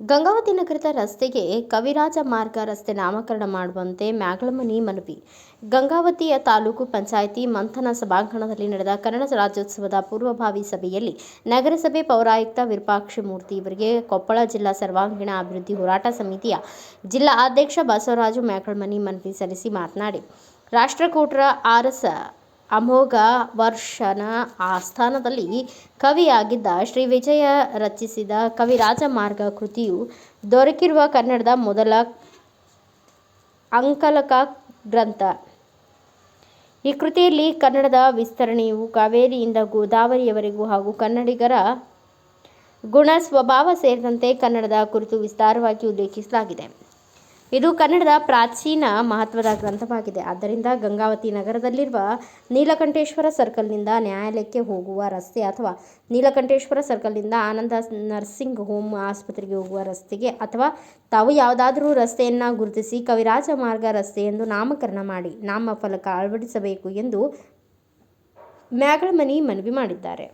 ಗಂಗಾವತಿ ನಗರದ ರಸ್ತೆಗೆ ಕವಿರಾಜ ಮಾರ್ಗ ರಸ್ತೆ ನಾಮಕರಣ ಮಾಡುವಂತೆ ಮ್ಯಾಗಳಮನಿ ಮನವಿ. ಗಂಗಾವತಿಯ ತಾಲೂಕು ಪಂಚಾಯಿತಿ ಮಂಥನ ಸಭಾಂಗಣದಲ್ಲಿ ನಡೆದ ಕನ್ನಡ ರಾಜ್ಯೋತ್ಸವದ ಪೂರ್ವಭಾವಿ ಸಭೆಯಲ್ಲಿ ನಗರಸಭೆ ಪೌರಾಯುಕ್ತ ವಿರೂಪಾಕ್ಷಮೂರ್ತಿ ಇವರಿಗೆ ಕೊಪ್ಪಳ ಜಿಲ್ಲಾ ಸರ್ವಾಂಗೀಣ ಅಭಿವೃದ್ಧಿ ಹೋರಾಟ ಸಮಿತಿಯ ಜಿಲ್ಲಾ ಅಧ್ಯಕ್ಷ ಬಸವರಾಜು ಮ್ಯಾಗಳಮನಿ ಮನವಿ ಸಲ್ಲಿಸಿ ಮಾತನಾಡಿ. ರಾಷ್ಟ್ರಕೂಟರ ಆರಸ ಅಮೋಘ ವರ್ಷನ ಆಸ್ಥಾನದಲ್ಲಿ ಕವಿಯಾಗಿದ್ದ ಶ್ರೀ ವಿಜಯ ರಚಿಸಿದ ಕವಿರಾಜ ಮಾರ್ಗ ಕೃತಿಯು ದೊರಕಿರುವ ಕನ್ನಡದ ಮೊದಲ ಅಂಕಲಕ ಗ್ರಂಥ. ಈ ಕೃತಿಯಲ್ಲಿ ಕನ್ನಡದ ವಿಸ್ತರಣೆಯು ಕಾವೇರಿಯಿಂದ ಗೋದಾವರಿಯವರೆಗೂ ಹಾಗೂ ಕನ್ನಡಿಗರ ಗುಣ ಸ್ವಭಾವ ಸೇರಿದಂತೆ ಕನ್ನಡದ ಕುರಿತು ವಿಸ್ತಾರವಾಗಿ ಉಲ್ಲೇಖಿಸಲಾಗಿದೆ. ಇದು ಕನ್ನಡದ ಪ್ರಾಚೀನ ಮಹತ್ವದ ಗ್ರಂಥವಾಗಿದೆ. ಆದ್ದರಿಂದ ಗಂಗಾವತಿ ನಗರದಲ್ಲಿರುವ ನೀಲಕಂಠೇಶ್ವರ ಸರ್ಕಲ್ನಿಂದ ನ್ಯಾಯಾಲಯಕ್ಕೆ ಹೋಗುವ ರಸ್ತೆ ಅಥವಾ ನೀಲಕಂಠೇಶ್ವರ ಸರ್ಕಲ್ನಿಂದ ಆನಂದ ನರ್ಸಿಂಗ್ ಹೋಮ್ ಆಸ್ಪತ್ರೆಗೆ ಹೋಗುವ ರಸ್ತೆಗೆ ಅಥವಾ ತಾವು ಯಾವುದಾದರೂ ರಸ್ತೆಯನ್ನು ಗುರುತಿಸಿ ಕವಿರಾಜ ಮಾರ್ಗ ರಸ್ತೆ ಎಂದು ನಾಮಕರಣ ಮಾಡಿ ನಾಮಫಲಕ ಅಳವಡಿಸಬೇಕು ಎಂದು ಮ್ಯಾಗಳಮನಿ ಮನವಿ ಮಾಡಿದ್ದಾರೆ.